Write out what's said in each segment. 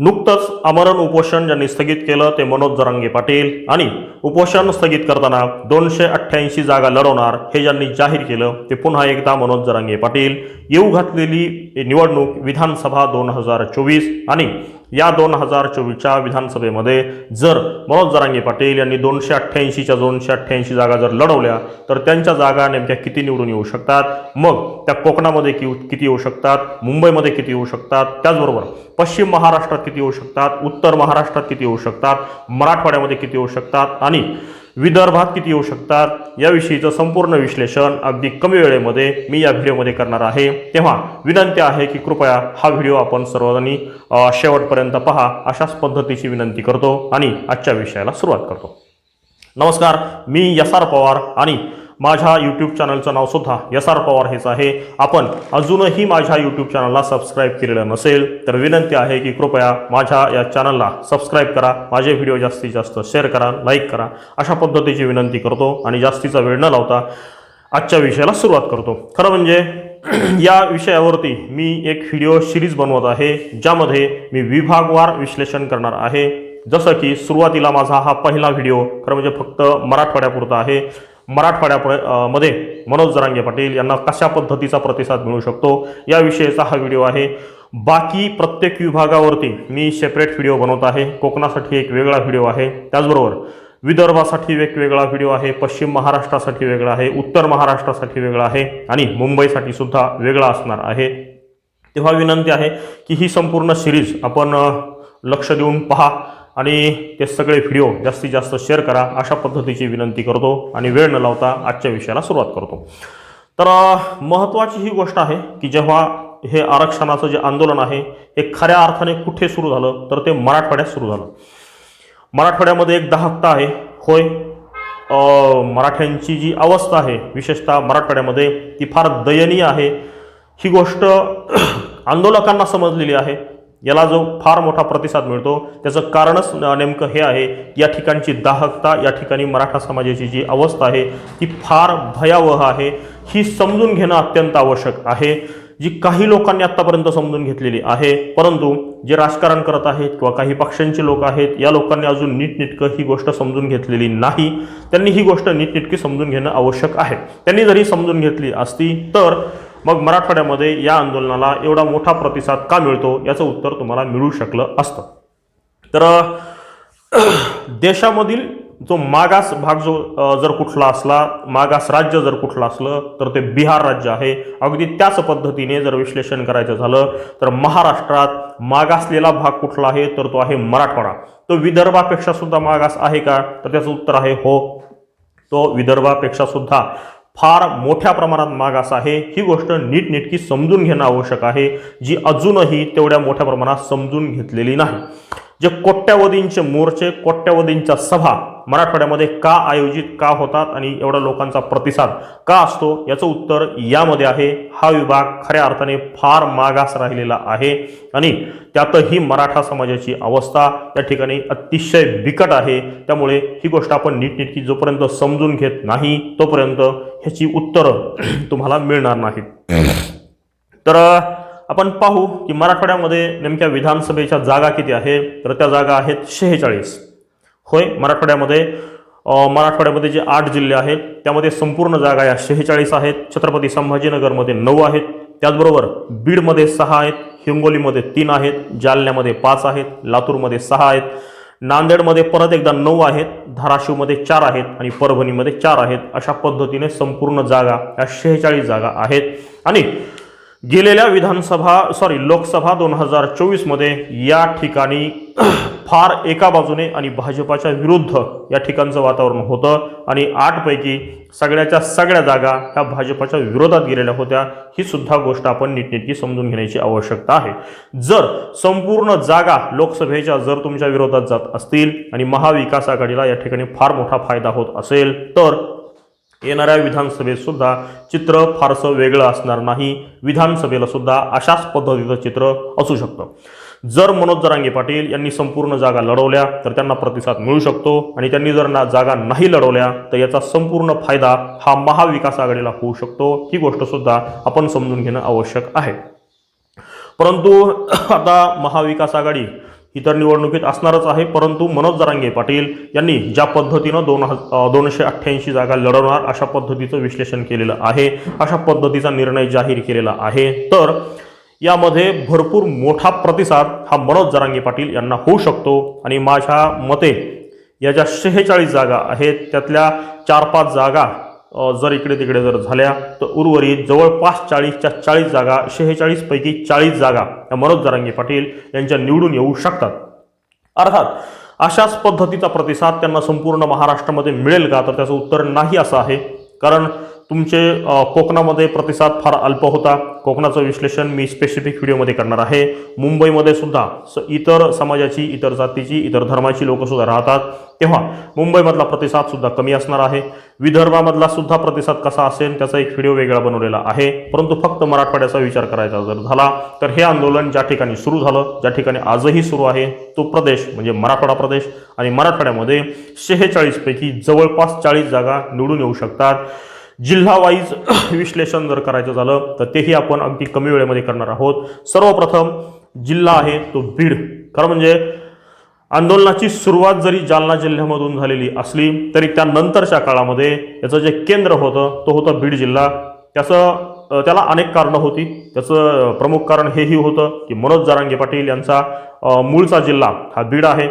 नुकतंच आमरण उपोषण ज्यांनी स्थगित केलं ते मनोज जरांगे पाटील आणि उपोषण स्थगित करताना दोनशे अठ्ठ्याऐंशी जागा लढवणार हे ज्यांनी जाहीर केलं ते पुन्हा एकदा मनोज जरांगे पाटील. येऊ घातलेली निवडणूक विधानसभा दोन हजार चोवीस आणि या दोन हजार चोवीसच्या विधानसभेमध्ये जर मनोज जरांगे पाटील यांनी दोनशे अठ्ठ्याऐंशीच्या दोनशे अठ्ठ्याऐंशी जागा जर लढवल्या तर त्यांच्या जागा नेमक्या किती निवडून येऊ शकतात? मग त्या कोकणामध्ये कि किती येऊ शकतात? मुंबईमध्ये किती येऊ शकतात? त्याचबरोबर पश्चिम महाराष्ट्रात किती येऊ शकतात? उत्तर महाराष्ट्रात किती येऊ शकतात? मराठवाड्यामध्ये किती येऊ शकतात? आणि विदर्भात किती येऊ शकतात? याविषयीचं संपूर्ण विश्लेषण अगदी कमी वेळेमध्ये मी या व्हिडिओमध्ये करणार आहे. तेव्हा विनंती आहे की कृपया हा व्हिडिओ आपण सर्वांनी शेवटपर्यंत पहा. अशाच पद्धतीची विनंती करतो आणि आजच्या विषयाला सुरुवात करतो. नमस्कार. मी यस आर पवार आणि माझ्या यूट्यूब चॅनलचं नाव सुद्धा यस आर पवार हेच आहे. आपण अजूनही माझ्या यूट्यूब चॅनलला सबस्क्राईब केलेलं नसेल तर विनंती आहे की कृपया माझ्या या चॅनलला सबस्क्राईब करा. माझे व्हिडिओ जास्तीत जास्त शेअर करा लाईक करा. अशा पद्धतीची विनंती करतो आणि जास्तीचा वेळ न लावता आजच्या विषयाला सुरुवात करतो. खरं म्हणजे या विषयावरती मी एक व्हिडिओ सिरीज बनवत आहे ज्यामध्ये मी विभागवार विश्लेषण करणार आहे. जसं की सुरुवातीला माझा हा पहिला व्हिडिओ खरं म्हणजे फक्त मराठवाड्यापुरता आहे. मराठवाड्या मध्ये मनोज जरांगे पाटील यांना कशा पद्धतीचा प्रतिसाद मिळू शकतो याविषयीचा हा व्हिडिओ आहे. बाकी प्रत्येक विभागावरती मी सेपरेट व्हिडिओ बनवत आहे. कोकणासाठी एक वेगळा व्हिडिओ आहे. त्याचबरोबर विदर्भासाठी एक वेगळा व्हिडिओ आहे. पश्चिम महाराष्ट्रासाठी वेगळा आहे. उत्तर महाराष्ट्रासाठी वेगळा आहे. आणि मुंबईसाठी सुद्धा वेगळा असणार आहे. तेव्हा विनंती आहे की ही संपूर्ण सिरीज आपण लक्ष देऊन पहा. आणि ते सगळे व्हिडिओ जास्तीत जास्त शेअर करा. अशा पद्धतीची विनंती करतो आणि वेळ न लावता आजच्या विषयाला सुरुवात करतो. तर महत्त्वाची ही गोष्ट आहे की जेव्हा हे आरक्षणाचं जे आंदोलन आहे हे खऱ्या अर्थाने कुठे सुरू झालं तर ते मराठवाड्यात सुरू झालं. मराठवाड्यामध्ये एक दाहकता आहे. होय मराठ्यांची जी अवस्था आहे विशेषतः मराठवाड्यामध्ये ती फार दयनीय आहे. ही गोष्ट आंदोलकांना समजलेली आहे. याला जो फार मोठा प्रतिसाद मिळतो त्याचं कारणच नेमकं हे आहे या ठिकाणची दाहकता या ठिकाणी मराठा समाजाची जी अवस्था आहे ती फार भयावह आहे. ही समजून घेणं अत्यंत आवश्यक आहे. जी काही लोकांनी आत्तापर्यंत समजून घेतलेली आहे परंतु जे राजकारण करत आहेत किंवा काही पक्षांचे लोक आहेत या लोकांनी अजून नीटनेटकं ही गोष्ट समजून घेतलेली नाही. त्यांनी ही गोष्ट नीटनेटकी समजून घेणं आवश्यक आहे. त्यांनी जरी समजून घेतली असती तर मग मराठवाड्यामध्ये या आंदोलनाला एवढा मोठा प्रतिसाद का मिळतो याचं उत्तर तुम्हाला मिळू शकलं असतं. तर देशामधील जो मागास भाग जो जर कुठला असला मागास राज्य जर कुठलं असलं तर ते बिहार राज्य आहे. अगदी त्याच पद्धतीने जर विश्लेषण करायचं झालं तर महाराष्ट्रात मागासलेला भाग कुठला आहे तर तो आहे मराठवाडा. तो विदर्भापेक्षा सुद्धा मागास आहे का? तर त्याचं उत्तर आहे हो. तो विदर्भापेक्षा सुद्धा फार मोठ्या प्रमाणात मागास आहे. ही गोष्ट नीटनेटकी समजून घेणं आवश्यक आहे जी अजूनही तेवढ्या मोठ्या प्रमाणात समजून घेतलेली नाही. जे कोट्यावधींचे मोर्चे कोट्यावधींच्या सभा मराठवाड्यामध्ये का आयोजित का होतात आणि एवढ्या लोकांचा प्रतिसाद का असतो याचं उत्तर यामध्ये आहे. हा विभाग खऱ्या अर्थाने फार मागास राहिलेला आहे आणि त्यातही मराठा समाजाची अवस्था त्या ठिकाणी अतिशय बिकट आहे. त्यामुळे ही गोष्ट आपण नीटनेटकी जोपर्यंत समजून घेत नाही तोपर्यंत ह्याची उत्तरं तुम्हाला मिळणार नाहीत. तर आपण पाहू की मराठवाड्यामध्ये नेमक्या विधानसभेच्या जागा किती आहे? तर त्या जागा आहेत शेहेचाळीस. होय मराठवाड्यामध्ये मराठवाड्यामध्ये जे आठ जिल्हे आहेत त्यामध्ये संपूर्ण जागा या शेहेचाळीस आहेत. छत्रपती संभाजीनगरमध्ये नऊ आहेत. त्याचबरोबर बीडमध्ये सहा आहेत हिंगोलीमध्ये तीन आहेत जालन्यामध्ये पाच आहेत लातूरमध्ये सहा आहेत नांदेडमध्ये परत एकदा नऊ आहेत धाराशिवमध्ये चार आहेत आणि परभणीमध्ये चार आहेत. अशा पद्धतीने संपूर्ण जागा या शेहेचाळीस जागा आहेत. आणि गेलेल्या विधानसभा सॉरी लोकसभा दोन हजार चोवीसमध्ये या ठिकाणी फार एका बाजूने आणि भाजपाच्या विरुद्ध या ठिकाणचं वातावरण होतं आणि आठपैकी सगळ्याच्या सगळ्या जागा ह्या भाजपाच्या विरोधात गेलेल्या होत्या. ही सुद्धा गोष्ट आपण नीटनेटकी समजून घेण्याची आवश्यकता आहे. जर संपूर्ण जागा लोकसभेच्या जर तुमच्या विरोधात जात असतील आणि महाविकास आघाडीला या ठिकाणी फार मोठा फायदा होत असेल तर येणाऱ्या विधानसभेत सुद्धा चित्र फारसं वेगळं असणार नाही. विधानसभेला सुद्धा अशाच पद्धतीचं चित्र असू शकतं. जर मनोज जरांगे पाटील यांनी संपूर्ण जागा लढवल्या तर त्यांना प्रतिसाद मिळू शकतो. आणि त्यांनी जर ना जागा नाही लढवल्या तर याचा संपूर्ण फायदा हा महाविकास आघाडीला होऊ शकतो. ही गोष्ट सुद्धा आपण समजून घेणं आवश्यक आहे. परंतु आता महाविकास आघाडी इतर निवडणुकीत असणारच आहे परंतु मनोज जरांगे पाटील यांनी ज्या पद्धतीनं दोन हज दोनशे अठ्ठ्याऐंशी जागा लढवणार अशा पद्धतीचं विश्लेषण केलेलं आहे अशा पद्धतीचा निर्णय जाहीर केलेला आहे. तर यामध्ये भरपूर मोठा प्रतिसाद हा मनोज जरांगे पाटील यांना होऊ शकतो आणि माझ्या मते या ज्या शेहेचाळीस जागा आहेत त्यातल्या चार पाच जागा जर इकडे तिकडे जर झाल्या तर उर्वरित जवळपास चाळीसच्या चाळीस जागा शेहेचाळीसपैकी चाळीस जागा या मनोज जरांगे पाटील यांच्या निवडून येऊ शकतात. अर्थात अशाच पद्धतीचा प्रतिसाद त्यांना संपूर्ण महाराष्ट्रामध्ये मिळेल का? तर त्याचं उत्तर नाही असं आहे. कारण तुमचे कोकणामध्ये प्रतिसाद फार अल्प होता. कोकणाचं विश्लेषण मी स्पेसिफिक व्हिडिओमध्ये करणार आहे. मुंबईमध्ये सुद्धा स इतर समाजाची इतर जातीची इतर धर्माची लोकंसुद्धा राहतात. तेव्हा मुंबईमधला प्रतिसादसुद्धा कमी असणार आहे. विदर्भामधला सुद्धा प्रतिसाद कसा असेल त्याचा एक व्हिडिओ वेगळा बनवलेला आहे. परंतु फक्त मराठवाड्याचा विचार करायचा जर झाला तर हे आंदोलन ज्या ठिकाणी सुरू झालं ज्या ठिकाणी आजही सुरू आहे तो प्रदेश म्हणजे मराठवाडा प्रदेश. आणि मराठवाड्यामध्ये शेहेचाळीसपैकी जवळपास चाळीस जागा निवडून येऊ शकतात. जिल्हा वाईज विश्लेषण जर करायचं झालं तर तेही आपण अगदी कमी वेळेमध्ये करणार आहोत. सर्वप्रथम जिल्हा आहे तो बीड. खरं म्हणजे आंदोलनाची सुरुवात जरी जालना जिल्ह्यामधून झालेली असली तरी त्यानंतरच्या काळामध्ये याचं जे केंद्र होतं तो होतं बीड जिल्हा. त्याचं त्याला अनेक कारणं होती. त्याचं प्रमुख कारण हेही होतं की मनोज जारांगे पाटील यांचा मूळचा जिल्हा हा बीड आहे.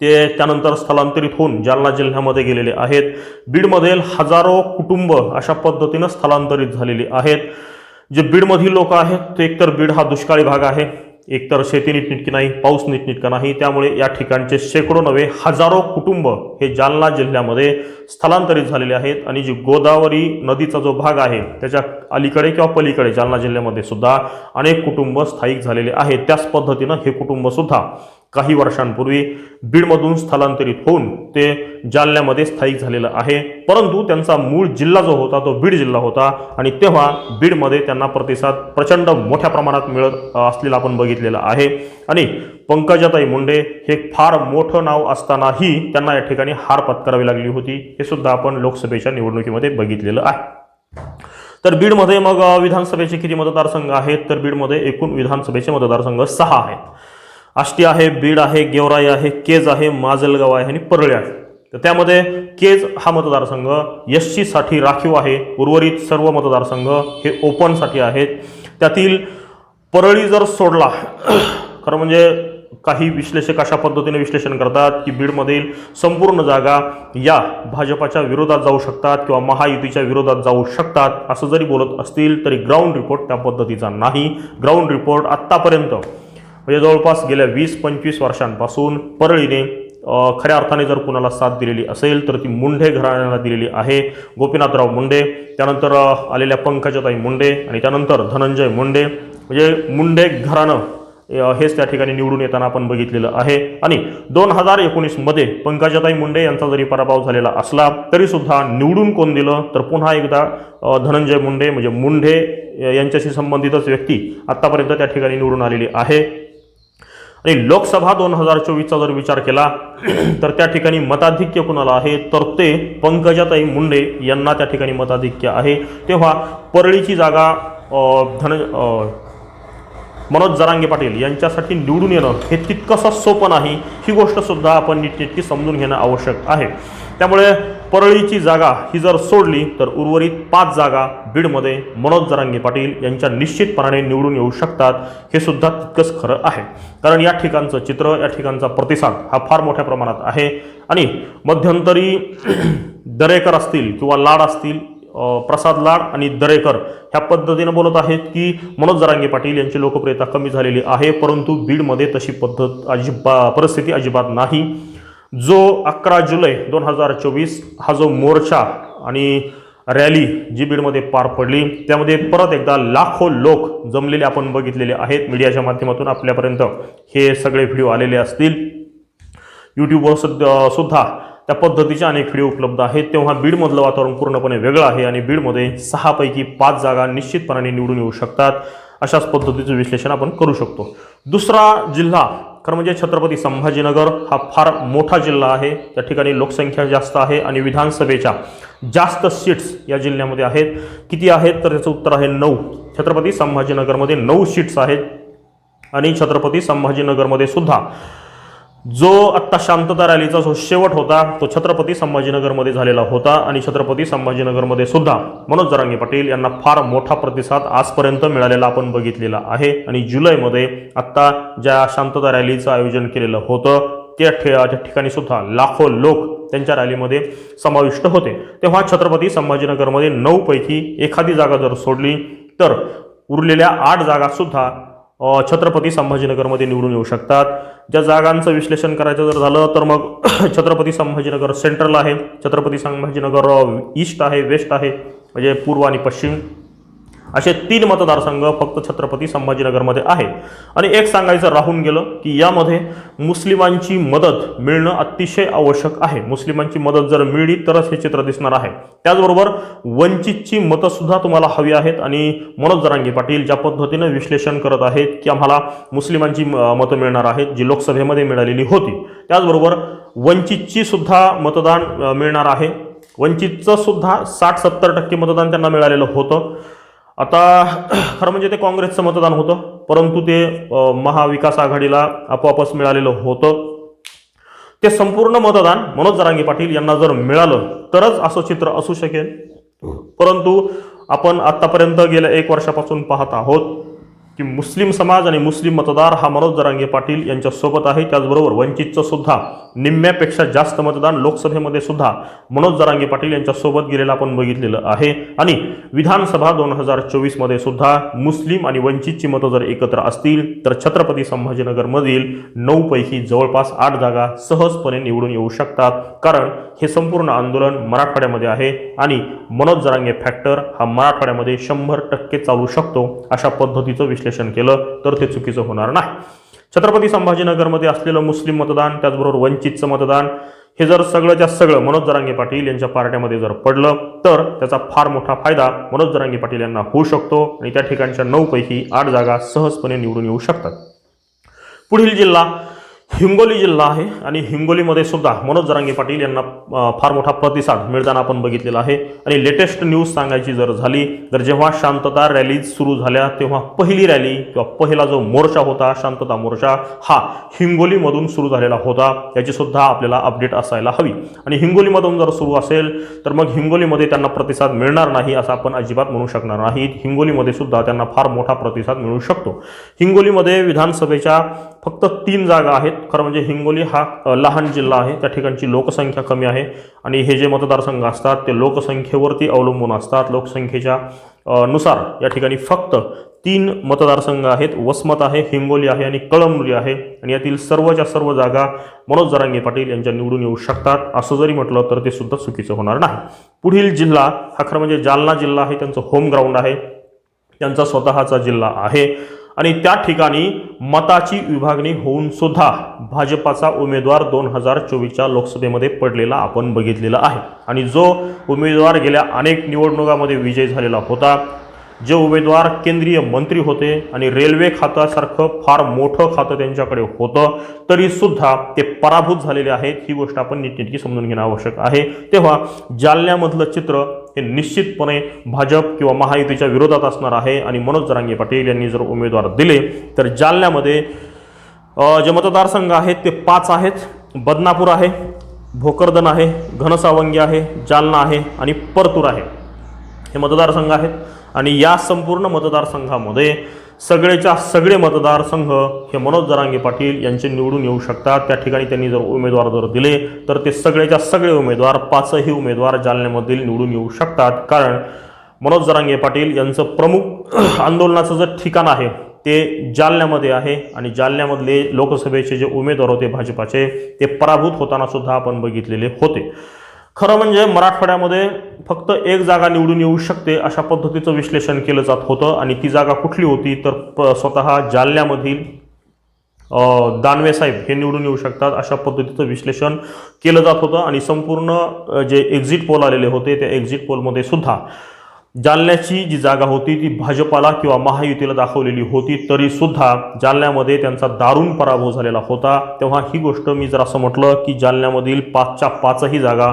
ते त्यानंतर स्थलांतरित होऊन जालना जिल्ह्यामध्ये गेलेले आहेत. बीडमधील हजारो कुटुंब अशा पद्धतीनं स्थलांतरित झालेली आहेत. जे बीडमधील लोक आहेत ते एकतर बीड हा दुष्काळी भाग आहे. एकतर शेती नीटनिटकी नाही पाऊस नीटनिटका नाही. त्यामुळे या ठिकाणचे शेकडो नव्हे हजारो कुटुंब हे जालना जिल्ह्यामध्ये स्थलांतरित झालेले आहेत. आणि जी गोदावरी नदीचा जो भाग आहे त्याच्या अलीकडे किंवा पलीकडे जालना जिल्ह्यामध्ये सुद्धा अनेक कुटुंब स्थायिक झालेले आहेत. त्याच पद्धतीनं हे कुटुंबसुद्धा काही वर्षांपूर्वी बीडमधून स्थलांतरित होऊन ते जालन्यामध्ये स्थायिक झालेलं आहे. परंतु त्यांचा मूळ जिल्हा जो होता तो बीड जिल्हा होता आणि तेव्हा बीडमध्ये त्यांना प्रतिसाद प्रचंड मोठ्या प्रमाणात मिळत असलेला आपण बघितलेला आहे. आणि पंकजाताई मुंडे हे फार मोठं नाव असतानाही त्यांना या ठिकाणी हार पत्करावी लागली होती. हे सुद्धा आपण लोकसभेच्या निवडणुकीमध्ये बघितलेलं आहे. तर बीडमध्ये मग विधानसभेचे किती मतदारसंघ आहेत? तर बीडमध्ये एकूण विधानसभेचे मतदारसंघ सहा आहेत. आष्टी आहे बीड आहे गेवराई आहे केज आहे माजलगाव आहे आणि परळी आहे. तर त्यामध्ये केज हा मतदारसंघ एससाठी राखीव आहे. उर्वरित सर्व मतदारसंघ हे ओपनसाठी आहेत. त्यातील परळी जर सोडला खरं म्हणजे काही विश्लेषक अशा पद्धतीने विश्लेषण करतात की बीडमधील संपूर्ण जागा या भाजपाच्या विरोधात जाऊ शकतात किंवा महायुतीच्या विरोधात जाऊ शकतात. असं जरी बोलत असतील तरी ग्राउंड रिपोर्ट त्या पद्धतीचा नाही. ग्राउंड रिपोर्ट आत्तापर्यंत म्हणजे जवळपास गेल्या वीस पंचवीस वर्षांपासून परळीने खऱ्या अर्थाने जर कुणाला साथ दिलेली असेल तर ती मुंढे घराण्याला दिलेली आहे. गोपीनाथराव मुंडे त्यानंतर आलेल्या पंकजाताई मुंडे आणि त्यानंतर धनंजय मुंडे म्हणजे मुंडे घराणं हेच त्या ठिकाणी निवडून येताना आपण बघितलेलं आहे. आणि दोन हजार एकोणीसमध्ये पंकजाताई मुंडे यांचा जरी पराभव झालेला असला तरीसुद्धा निवडून कोण दिलं? तर पुन्हा एकदा धनंजय मुंडे म्हणजे मुंढे यांच्याशी संबंधितच व्यक्ती आत्तापर्यंत त्या ठिकाणी निवडून आलेली आहे. आणि लोकसभा दोन हजार चोवीसचा जर विचार केला तर त्या ठिकाणी मताधिक्य कुणाला आहे? तर ते पंकजाताई मुंडे यांना त्या ठिकाणी मताधिक्य आहे. तेव्हा परळीची जागा धन मनोज जरांगे पाटील यांच्यासाठी निवडून येणं हे तितकंसं सोपं नाही. ही गोष्टसुद्धा आपण नीटनेटकी समजून घेणं आवश्यक आहे. त्यामुळे परळीची जागा ही जर सोडली तर उर्वरित पाच जागा बीडमध्ये मनोज जरांगे पाटील यांच्या निश्चितपणाने निवडून येऊ शकतात हे सुद्धा तितकंच खरं आहे. कारण या ठिकाणचं चित्र या ठिकाणचा प्रतिसाद हा फार मोठ्या प्रमाणात आहे. आणि मध्यंतरी दरेकर असतील किंवा लाड असतील प्रसाद लाड आणि दरेकर ह्या पद्धतीनं बोलत आहेत की मनोज जरांगे पाटील यांची लोकप्रियता कमी झालेली आहे परंतु बीडमध्ये तशी पद्धत अजिबा परिस्थिती अजिबात नाही. जो अकरा जुलै दोन हजार चोवीस हा जो मोर्चा आणि रॅली जी बीडमध्ये पार पडली. त्यामध्ये परत एकदा लाखो लोक जमलेले आपण बघितलेले आहेत. मीडियाच्या माध्यमातून आपल्यापर्यंत हे सगळे व्हिडिओ आलेले असतील. यूट्यूबवर सुद्धा सुद्धा त्या पद्धतीचे अनेक व्हिडिओ उपलब्ध आहेत. तेव्हा बीडमधलं वातावरण पूर्णपणे वेगळं आहे आणि बीडमध्ये सहापैकी पाच जागा निश्चितपणाने निवडून येऊ शकतात. अशाच पद्धतीचं विश्लेषण आपण करू शकतो. दुसरा जिल्हा खरं म्हणजे छत्रपती संभाजीनगर हा फार मोठा जिल्हा आहे. त्या ठिकाणी लोकसंख्या जास्त आहे आणि विधानसभेच्या जास्त सीट्स या जिल्ह्यामध्ये आहेत. किती आहेत? तर त्याचं उत्तर आहे नऊ. छत्रपती संभाजीनगरमध्ये नऊ सीट्स आहेत. आणि छत्रपती संभाजीनगरमध्ये सुद्धा. जो आत्ता शांतता रॅलीचा जो शेवट होता तो छत्रपती संभाजीनगरमध्ये झालेला होता. आणि छत्रपती संभाजीनगरमध्ये सुद्धा मनोज जरांगे पाटील यांना फार मोठा प्रतिसाद आजपर्यंत मिळालेला आपण बघितलेला आहे. आणि जुलैमध्ये आत्ता ज्या शांतता रॅलीचं आयोजन केलेलं होतं त्या ठे ठिकाणी सुद्धा लाखो लोक त्यांच्या रॅलीमध्ये समाविष्ट होते. तेव्हा छत्रपती संभाजीनगरमध्ये नऊपैकी एखादी जागा जर सोडली तर उरलेल्या आठ जागासुद्धा छत्रपती संभाजीनगरमध्ये निवडून येऊ शकतात. ज्या जागांचं विश्लेषण करायचं जर झालं तर मग छत्रपती संभाजीनगर सेंट्रल आहे छत्रपती संभाजीनगर ईस्ट आहे वेस्ट आहे म्हणजे पूर्व आणि पश्चिम. असे तीन मतदारसंघ फक्त छत्रपती संभाजीनगरमध्ये आहे आणि एक सांगायचं राहून गेलं की यामध्ये मुस्लिमांची मदत मिळणं अतिशय आवश्यक आहे. मुस्लिमांची मदत जर मिळली तरच हे चित्र दिसणार आहे. त्याचबरोबर वंचितची मतंसुद्धा तुम्हाला हवी आहेत आणि मनोज जरांगे पाटील ज्या पद्धतीनं विश्लेषण करत आहेत की आम्हाला मुस्लिमांची म- मतं मिळणार आहेत जी लोकसभेमध्ये मिळालेली होती. त्याचबरोबर वंचितची सुद्धा मतदान मिळणार आहे. वंचितचं सुद्धा साठ सत्तर टक्के मतदान त्यांना मिळालेलं होतं. आता खरं म्हणजे ते काँग्रेसचं मतदान होतं परंतु ते महाविकास आघाडीला आपोआपच मिळालेलं होतं. ते संपूर्ण मतदान मनोज जरांगे पाटील यांना जर मिळालं तरच असं चित्र असू शकेल. परंतु आपण आत्तापर्यंत गेल्या एक वर्षापासून पाहत आहोत की मुस्लिम समाज आणि मुस्लिम मतदार हा मनोज जरांगे पाटील यांच्यासोबत आहे. त्याचबरोबर वंचितचं सुद्धा निम्म्यापेक्षा जास्त मतदान लोकसभेमध्ये सुद्धा मनोज जरांगे पाटील यांच्यासोबत गेलेलं आपण बघितलेलं आहे. आणि विधानसभा दोन हजार चोवीसमध्ये सुद्धा मुस्लिम आणि वंचितची मतं जर एकत्र असतील तर छत्रपती संभाजीनगरमधील नऊपैकी जवळपास आठ जागा सहजपणे निवडून येऊ शकतात. कारण हे संपूर्ण आंदोलन मराठवाड्यामध्ये आहे आणि मनोज जरांगे फॅक्टर हा मराठवाड्यामध्ये शंभर टक्के चालू शकतो अशा पद्धतीचं विश्लेषण केलं तर ते चुकीचं होणार नाही. छत्रपती संभाजीनगरमध्ये असलेलं मुस्लिम मतदान त्याचबरोबर वंचितचं मतदान हे जर सगळंच्या सगळं मनोज जरांगे पाटील यांच्या पार्ट्यामध्ये जर पडलं तर त्याचा फार मोठा फायदा मनोज जरांगे पाटील यांना होऊ शकतो आणि त्या ठिकाणच्या नऊ पैकी आठ जागा सहजपणे निवडून येऊ शकतात. पुढील जिल्हा हिंगोली जिल्हा आहे आणि हिंगोलीमध्ये सुद्धा मनोज जरांगे पाटील यांना फार मोठा प्रतिसाद मिळताना आपण बघितलेला आहे. आणि लेटेस्ट न्यूज सांगायची जर झाली तर जेव्हा शांतता रॅलीज सुरू झाल्या तेव्हा पहिली रॅली किंवा पहिला जो मोर्चा होता शांतता मोर्चा हा हिंगोलीमधून सुरू झालेला होता. याची सुद्धा आपल्याला अपडेट असायला हवी. आणि हिंगोलीमधून जर सुरू असेल तर मग हिंगोलीमध्ये त्यांना प्रतिसाद मिळणार नाही असं आपण अजिबात म्हणू शकणार नाही हिंगोलीमध्ये सुद्धा त्यांना फार मोठा प्रतिसाद मिळू शकतो. हिंगोलीमध्ये विधानसभेच्या फक्त तीन जागा आहेत. खरं म्हणजे हिंगोली हा लहान जिल्हा आहे. त्या ठिकाणची लोकसंख्या कमी आहे. आणि हे जे मतदारसंघ असतात ते लोकसंख्येवरती अवलंबून असतात. लोकसंख्येच्या नुसार या ठिकाणी फक्त तीन मतदारसंघ आहेत. वसमत आहे हिंगोली आहे आणि कळमनुरी आहे. आणि यातील सर्वच्या सर्व जागा मनोज जरांगे पाटील यांच्या निवडून येऊ शकतात. असं जरी म्हटलं तर ते सुद्धा चुकीचं होणार नाही. पुढील जिल्हा हा खरं म्हणजे जालना जिल्हा आहे. त्यांचं होम ग्राउंड आहे. त्यांचा स्वतःचा जिल्हा आहे. आणि त्या ठिकाणी मताची विभागणी होऊन सुद्धा भाजपाचा उमेदवार दोन हजार चोवीसच्या लोकसभेमध्ये पडलेला आपण बघितलेला आहे. आणि जो उमेदवार गेल्या अनेक निवडणुकामध्ये विजय झालेला होता जे उमेदवार केंद्रीय मंत्री होते आणि रेल्वे खात्यासारखं फार मोठं खातं त्यांच्याकडे होतं तरीसुद्धा ते पराभूत झालेले आहेत ही गोष्ट आपण नीटनेटकी समजून घेणं आवश्यक आहे. तेव्हा जालन्यामधलं चित्र हे निश्चितपणे भाजप किंवा महायुतीच्या विरोधात असणार आहे. आणि मनोज जरांगे पाटील यांनी जर उमेदवार दिले तर जालन्यामध्ये जे मतदारसंघ आहेत ते पाच आहेत. बदनापूर आहे भोकरदन आहे घनसावंगी आहे जालना आहे आणि परतूर आहे. हे मतदारसंघ आहेत. आणि या संपूर्ण मतदारसंघामध्ये सगळेच्या सगळे मतदारसंघ हे मनोज जरांगे पाटील यांचे निवडून येऊ शकतात. त्या ठिकाणी त्यांनी जर उमेदवार जर दिले तर ते सगळेच्या सगळे उमेदवार पाचही उमेदवार जालन्यामधील निवडून येऊ शकतात. कारण मनोज जरांगे पाटील यांचं प्रमुख आंदोलनाचं जे ठिकाण आहे ते जालन्यामध्ये आहे. आणि जालन्यामधले लोकसभेचे जे उमेदवार होते भाजपाचे ते पराभूत होताना सुद्धा आपण बघितलेले होते. खरं म्हणजे मराठवाड्यामध्ये फक्त एक जागा निवडून येऊ शकते अशा पद्धतीचं विश्लेषण केलं जात होतं आणि ती जागा कुठली होती तर प स्वतः जालन्यामधील दानवेसाहेब दानवे साहेब हे निवडून येऊ शकतात अशा पद्धतीचं विश्लेषण केलं जात होतं आणि संपूर्ण जे एक्झिट पोल आलेले होते त्या एक्झिट पोलमध्ये सुद्धा जालन्याची जी जागा होती ती भाजपाला किंवा महायुतीला दाखवलेली होती तरी सुद्धा जालन्यामध्ये त्यांचा दारुण पराभव झालेला होता. तेव्हा ही गोष्ट मी जर असं म्हटलं की जालन्यामधील पाचच्या पाचही जागा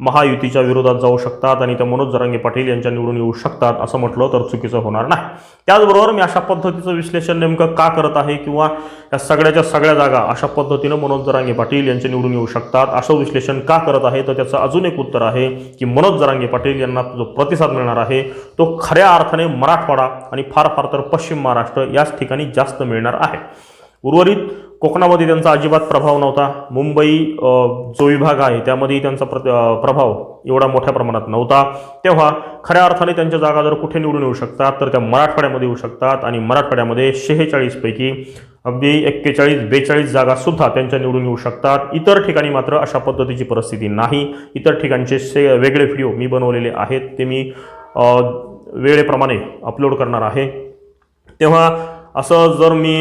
महायुतीच्या विरोधात जाऊ शकतात आणि त्या मनोज जरांगे पाटील यांच्या निवडून येऊ शकतात असं म्हटलं तर चुकीचं होणार नाही. त्याचबरोबर मी अशा पद्धतीचं विश्लेषण नेमकं का करत आहे किंवा या सगळ्याच्या सगळ्या जागा अशा पद्धतीनं मनोज जरांगे पाटील यांचे निवडून येऊ शकतात असं विश्लेषण का करत आहे? तर त्याचं अजून एक उत्तर आहे की मनोज जरांगे पाटील यांना जो प्रतिसाद मिळणार आहे तो खऱ्या अर्थाने मराठवाडा आणि फार फार तर पश्चिम महाराष्ट्र याच ठिकाणी जास्त मिळणार आहे. उर्वरित कोकणामध्ये त्यांचा अजिबात प्रभाव नव्हता. मुंबई जो विभाग आहे त्यामध्येही त्यांचा प्र प्रभाव एवढा मोठ्या प्रमाणात नव्हता. तेव्हा खऱ्या अर्थाने त्यांच्या जागा जर कुठे निवडून येऊ शकतात तर त्या मराठवाड्यामध्ये येऊ शकतात आणि मराठवाड्यामध्ये शेहेचाळीसपैकी अगदी एक्केचाळीस बेचाळीस जागासुद्धा त्यांच्या निवडून येऊ शकतात. इतर ठिकाणी मात्र अशा पद्धतीची परिस्थिती नाही. इतर ठिकाणचे से वेगळे व्हिडिओ मी बनवलेले आहेत ते मी वेळेप्रमाणे अपलोड करणार आहे. तेव्हा असं जर मी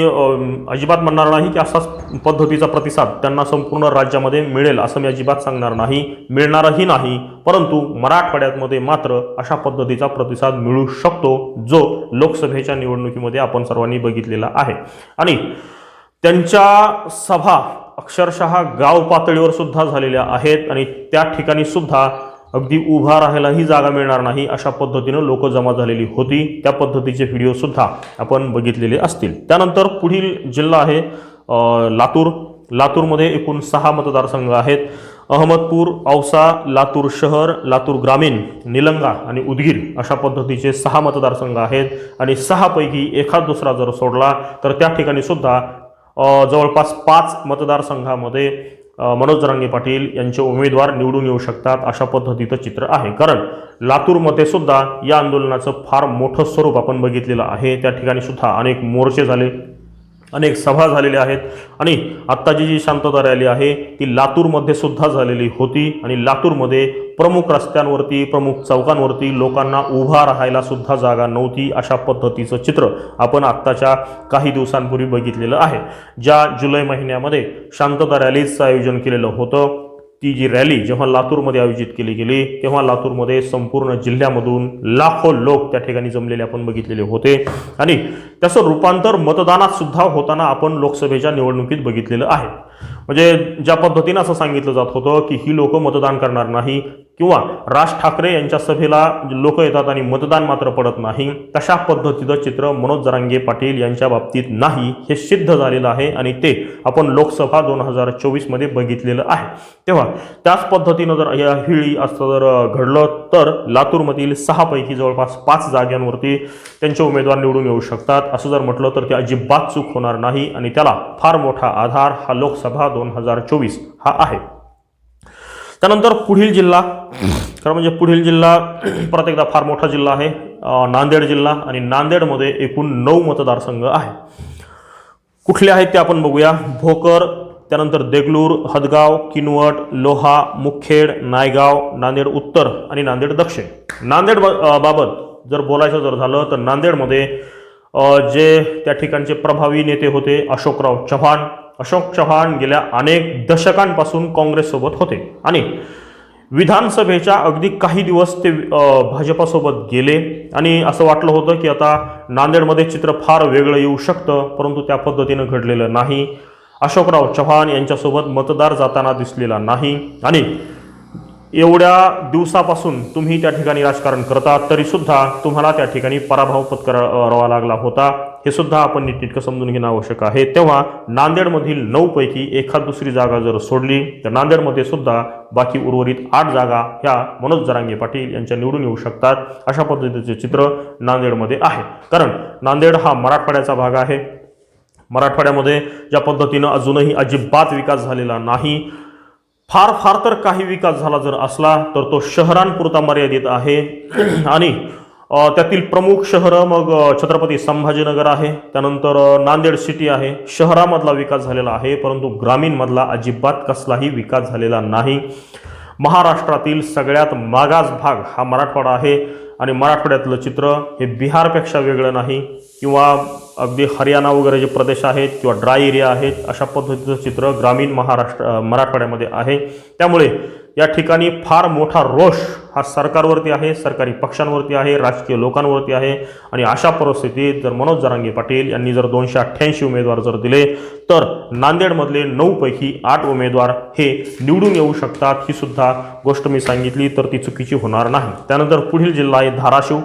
अजिबात म्हणणार नाही की असाच पद्धतीचा प्रतिसाद त्यांना संपूर्ण राज्यामध्ये मिळेल असं मी अजिबात सांगणार नाही मिळणारही नाही. परंतु मराठवाड्यामध्ये मात्र अशा पद्धतीचा प्रतिसाद मिळू शकतो जो लोकसभेच्या निवडणुकीमध्ये आपण सर्वांनी बघितलेला आहे. आणि त्यांच्या सभा अक्षरशः गाव पातळीवर सुद्धा झालेल्या आहेत आणि त्या ठिकाणी सुद्धा अगदी उभा राहायलाही जागा मिळणार नाही अशा पद्धतीनं लोक जमा झालेली होती. त्या पद्धतीचे व्हिडिओसुद्धा आपण बघितलेले असतील. त्यानंतर पुढील जिल्हा आहे लातूर. लातूरमध्ये एकूण सहा मतदारसंघ आहेत. अहमदपूर औसा लातूर शहर लातूर ग्रामीण निलंगा आणि उदगीर अशा पद्धतीचे सहा मतदारसंघ आहेत आणि सहापैकी एखाद दुसरा जर सोडला तर त्या ठिकाणी सुद्धा जवळपास पाच मतदारसंघामध्ये मनोज जरांगे पाटील यांचे उमेदवार निवडून येऊ शकतात अशा पद्धतीचं चित्र आहे. कारण लातूरमध्ये सुद्धा या आंदोलनाचं फार मोठं स्वरूप आपण बघितलेलं आहे. त्या ठिकाणी सुद्धा अनेक मोर्चे झाले. अनेक सभा झालेल्या आहेत. आणि आत्ताची जी शांतता रॅली आहे ती लातूरमध्ये सुद्धा झालेली होती. आणि लातूरमध्ये प्रमुख रस्त्यांवरती प्रमुख चौकांवरती लोकांना उभा राहायला सुद्धा जागा नव्हती अशा पद्धतीचं चित्र आपण आत्ताच्या काही दिवसांपूर्वी बघितलेलं आहे. ज्या जुलै महिन्यामध्ये शांतता रॅलीचं आयोजन केलेलं होतं ती जी रॅली जेव्हा लातूरमध्ये आयोजित केली गेली तेव्हा लातूरमध्ये संपूर्ण जिल्ह्यामधून लाखो लोक त्या ठिकाणी जमलेले आपण बघितलेले होते. आणि त्याचं रूपांतर मतदानात सुद्धा होताना आपण लोकसभेच्या निवडणुकीत बघितलेलं आहे. म्हणजे ज्या पद्धतीनं असं सांगितलं जात होतं की ही लोक मतदान करणार नाही किंवा राज ठाकरे यांच्या सभेला लोक येतात आणि मतदान मात्र पडत नाही तशा पद्धतीचं चित्र मनोज जरांगे पाटील यांच्या बाबतीत नाही हे सिद्ध झालेलं आहे आणि ते आपण लोकसभा दोन हजार चोवीसमध्ये बघितलेलं आहे. तेव्हा त्याच पद्धतीनं जर या हिळी असं जर घडलं तर लातूरमधील सहापैकी जवळपास पाच जागांवरती त्यांचे उमेदवार निवडून येऊ शकतात. असं जर म्हटलं तर ते अजिबात चूक होणार नाही आणि त्याला फार मोठा आधार हा लोकसभा दोन हजार चोवीस हा आहे. त्यानंतर पुढील जिल्हा खरं म्हणजे पुढील जिल्हा परत एकदा फार मोठा जिल्हा आहे नांदेड जिल्हा आणि नांदेडमध्ये एकूण नऊ मतदारसंघ आहे. कुठले आहेत ते आपण बघूया. भोकर त्यानंतर देगलूर हदगाव किनवट लोहा मुखेड नायगाव नांदेड उत्तर आणि नांदेड दक्षिण. नांदेड बाबत जर बोलायचं जर झालं तर नांदेडमध्ये जे त्या ठिकाणचे प्रभावी नेते होते अशोकराव चव्हाण अशोक चव्हाण गेल्या अनेक दशकांपासून काँग्रेससोबत होते. आणि विधानसभेच्या अगदी काही दिवस ते भाजपासोबत गेले. आणि असं वाटलं होतं की आता नांदेडमध्ये चित्र फार वेगळं येऊ शकतं परंतु त्या पद्धतीनं घडलेलं नाही. अशोकराव चव्हाण यांच्यासोबत मतदार जाताना दिसलेला नाही. आणि एवढ्या दिवसापासून तुम्ही त्या ठिकाणी राजकारण करता तरीसुद्धा तुम्हाला त्या ठिकाणी पराभव पत्करावा लागला होता. हे सुद्धा आपण नीटनेटकं समजून घेणं आवश्यक आहे. तेव्हा नांदेडमधील नऊपैकी एखाद दुसरी जागा जर सोडली तर नांदेडमध्ये सुद्धा बाकी उर्वरित आठ जागा ह्या मनोज जरांगे पाटील यांच्या निवडून येऊ शकतात. अशा पद्धतीचे चित्र नांदेडमध्ये आहे. कारण नांदेड हा मराठवाड्याचा भाग आहे. मराठवाड्यामध्ये ज्या पद्धतीनं अजूनही अजिबात विकास झालेला नाही फार फार तर काही विकास झाला जर असला तर तो शहरांपुरता मर्यादित आहे. आणि त्यातील प्रमुख शहरं मग छत्रपती संभाजीनगर आहे. त्यानंतर नांदेड सिटी आहे. शहरामधला विकास झालेला आहे परंतु ग्रामीणमधला अजिबात कसलाही विकास झालेला नाही. महाराष्ट्रातील सगळ्यात मागास भाग हा मराठवाडा आहे आणि मराठवाड्यातलं चित्र हे बिहारपेक्षा वेगळं नाही. किंवा अगदी हरियाणा वगैरे जे प्रदेश आहेत किंवा ड्राय एरिया आहेत अशा पद्धतीचं चित्र ग्रामीण महाराष्ट्र मराठवाड्यामध्ये आहे. त्यामुळे या ठिकाणी फार मोठा रोष हा सरकारवरती आहे सरकारी पक्षांवरती आहे राजकीय लोकांवरती आहे. आणि अशा परिस्थितीत जर मनोज जरांगे पाटील यांनी जर दोनशे अठ्ठ्याऐंशी उमेदवार जर दिले तर नांदेडमधले नऊपैकी आठ उमेदवार हे निवडून येऊ शकतात ही सुद्धा गोष्ट मी सांगितली तर ती चुकीची होणार नाही. त्यानंतर पुढील जिल्हा आहे धाराशिव.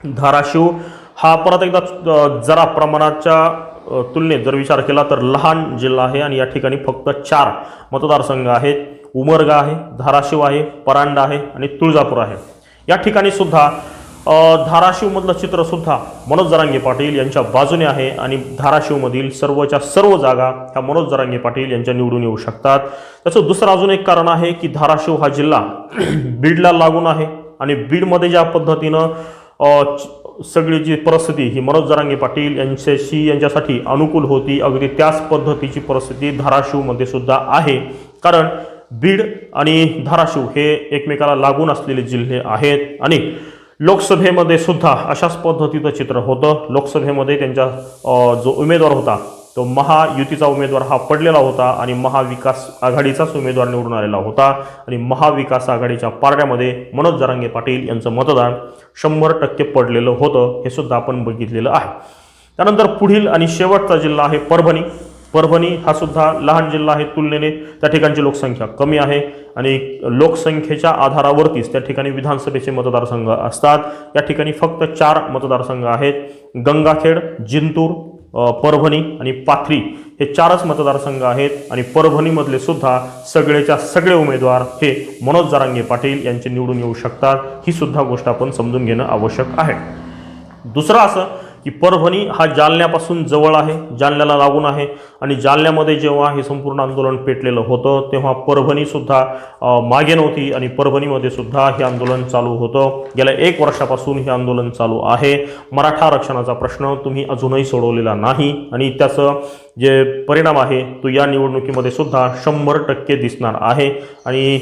धाराशिव हा परत एकदा जरा प्रमाणाच्या तुलनेत जर विचार केला तर लहान जिल्हा आहे आणि या ठिकाणी फक्त चार मतदारसंघ आहेत. उमरगा आहे धाराशिव आहे परांडा आहे आणि तुळजापूर आहे. या ठिकाणी सुद्धा धाराशिवमधलं चित्रसुद्धा मनोज जरांगे पाटील यांच्या बाजूने आहे आणि धाराशिवमधील सर्वच्या सर्व जागा ह्या मनोज जरांगे पाटील यांच्या निवडून येऊ शकतात. त्याचं दुसरं अजून एक कारण आहे की धाराशिव हा जिल्हा बीडला लागून आहे आणि बीडमध्ये ज्या पद्धतीनं सगळी जी परिस्थिती ही मनोज जरांगे पाटील यांच्याशी यांच्यासाठी अनुकूल होती अगदी त्याच पद्धतीची परिस्थिती धाराशिवमध्ये सुद्धा आहे. कारण बीड आणि धाराशिव हे एकमेकाला लागून असलेले जिल्हे आहेत. आणि लोकसभेमध्ये सुद्धा अशाच पद्धतीचं चित्र होतं. लोकसभेमध्ये त्यांच्या जो उमेदवार होता तो महायुतीचा उमेदवार हा पडलेला होता आणि महाविकास आघाडीचाच उमेदवार निवडून आलेला होता. आणि महाविकास आघाडीच्या पारड्यामध्ये मनोज जरांगे पाटील यांचं मतदान शंभर टक्के पडलेलं होतं. हे सुद्धा आपण बघितलेलं आहे. त्यानंतर पुढील आणि शेवटचा जिल्हा आहे परभणी. परभणी हा सुद्धा लहान जिल्हा आहे तुलनेने त्या ठिकाणची लोकसंख्या कमी आहे आणि लोकसंख्येच्या आधारावरतीच त्या ठिकाणी विधानसभेचे मतदारसंघ असतात. या ठिकाणी फक्त चार मतदारसंघ आहेत. गंगाखेड जिंतूर परभणी आणि पाथरी हे चारच मतदारसंघ आहेत आणि परभणीमधले सुद्धा सगळेच्या सगळे उमेदवार हे मनोज जारांगे पाटील यांचे निवडून येऊ शकतात. ही सुद्धा गोष्ट आपण समजून घेणं आवश्यक आहे. दुसरं असं की परभणी हा जालन्यापासून जवळ आहे जालन्याला लागून आहे आणि जालन्यामध्ये जेव्हा हे संपूर्ण आंदोलन पेटलेलं होतं तेव्हा परभणीसुद्धा मागे नव्हती आणि परभणीमध्ये सुद्धा हे आंदोलन चालू होतं. गेल्या एक वर्षापासून हे आंदोलन चालू आहे. मराठा आरक्षणाचा प्रश्न तुम्ही अजूनही सोडवलेला नाही आणि त्याचं जे परिणाम आहे तो या निवडणुकीमध्ये सुद्धा शंभर टक्के दिसणार आहे. आणि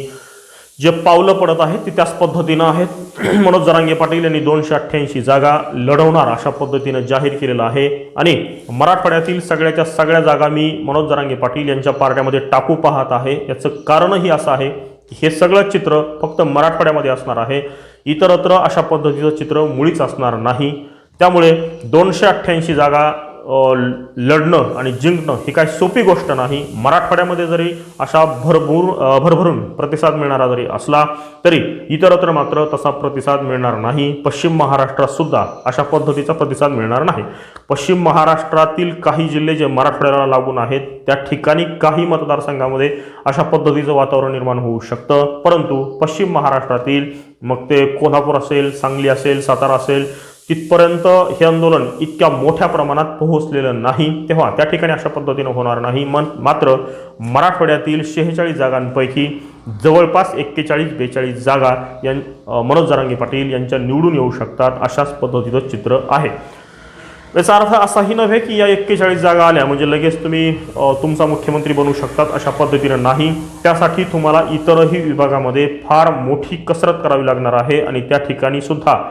जे पावलं पडत आहेत ती त्याच पद्धतीनं आहेत. मनोज जरांगे पाटील यांनी दोनशे अठ्ठ्याऐंशी जागा लढवणार अशा पद्धतीनं जाहीर केलेलं आहे. आणि मराठवाड्यातील सगळ्याच्या सगळ्या जागा मी मनोज जरांगे पाटील यांच्या पार्ट्यामध्ये टाकू पाहत आहे. याचं कारणही असं आहे की हे सगळं चित्र फक्त मराठवाड्यामध्ये असणार आहे. इतरत्र अशा पद्धतीचं चित्र मुळीच असणार नाही. त्यामुळे दोनशे अठ्ठ्याऐंशी जागा लढणं आणि जिंकणं ही काही सोपी गोष्ट नाही. मराठवाड्यामध्ये जरी अशा भरभूर भरभरून प्रतिसाद मिळणारा जरी असला तरी इतरत्र मात्र तसा प्रतिसाद मिळणार नाही. पश्चिम महाराष्ट्रातसुद्धा अशा पद्धतीचा प्रतिसाद मिळणार नाही. पश्चिम महाराष्ट्रातील काही जिल्हे जे मराठवाड्याला लागून आहेत त्या ठिकाणी काही मतदारसंघामध्ये अशा पद्धतीचं वातावरण निर्माण होऊ शकतं. परंतु पश्चिम महाराष्ट्रातील मग ते कोल्हापूर असेल सांगली असेल सातारा असेल तिथपर्यंत हे आंदोलन इतक्या मोठ्या प्रमाणात पोहोचलेलं नाही तेव्हा त्या ठिकाणी अशा पद्धतीनं होणार नाही. मन मात्र मराठवाड्यातील शेहेचाळीस जागांपैकी जवळपास एक्केचाळीस बेचाळीस जागा यां मनोज जरांगे पाटील यांच्या निवडून येऊ शकतात अशाच पद्धतीचं चित्र आहे. याचा अर्थ असाही नव्हे की या एक्केचाळीस जागा आल्या म्हणजे लगेच तुम्ही तुमचा मुख्यमंत्री बनू शकतात अशा पद्धतीनं नाही. त्यासाठी तुम्हाला इतरही विभागामध्ये फार मोठी कसरत करावी लागणार आहे आणि त्या ठिकाणी सुद्धा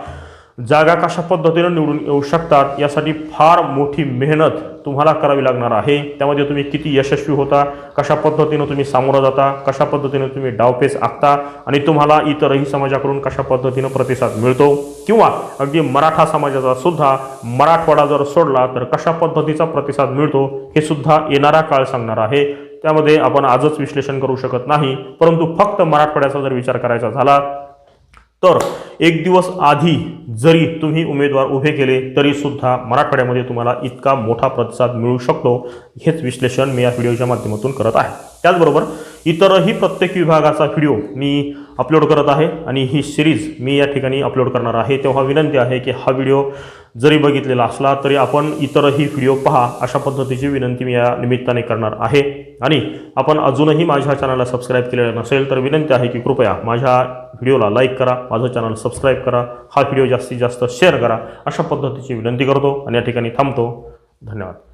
जागा कशा पद्धतीनं निवडून येऊ शकतात यासाठी फार मोठी मेहनत तुम्हाला करावी लागणार आहे. त्यामध्ये तुम्ही किती यशस्वी होता कशा पद्धतीनं तुम्ही सामोरं जाता कशा पद्धतीनं तुम्ही डावपेच आखता आणि तुम्हाला इतरही समाजाकडून कशा पद्धतीनं प्रतिसाद मिळतो? किंवा अगदी मराठा समाजाचा सुद्धा मराठवाडा जर सोडला तर कशा पद्धतीचा प्रतिसाद मिळतो हे सुद्धा येणारा काळ सांगणार आहे. त्यामध्ये आपण आजच विश्लेषण करू शकत नाही परंतु फक्त मराठवाड्याचा जर विचार करायचा झाला तर एक दिवस आधी जरी तुम्ही उमेदवार उभे केले तरी सुद्धा मराठवाड्यामध्ये तुम्हाला इतका मोठा प्रतिसाद मिळू शकतो हेच विश्लेषण मी या व्हिडिओच्या माध्यमातून करत आहे. त्याचबरोबर इतरही प्रत्येक विभागाचा व्हिडिओ मी अपलोड करत आहे आणि ही सिरीज मी या ठिकाणी अपलोड करणार आहे. तेव्हा विनंती आहे की हा व्हिडिओ जरी बघितलेला असला तरी आपण इतरही व्हिडिओ पहा अशा पद्धतीची विनंती मी या निमित्ताने करणार आहे. आणि आपण अजूनही माझ्या चॅनलला सबस्क्राईब केलेलं नसेल तर विनंती आहे की कृपया माझ्या व्हिडिओला लाईक करा माझं चॅनल सबस्क्राईब करा हा व्हिडिओ जास्तीत जास्त शेअर करा अशा पद्धतीची विनंती करतो. आणि या ठिकाणी थांबतो. धन्यवाद.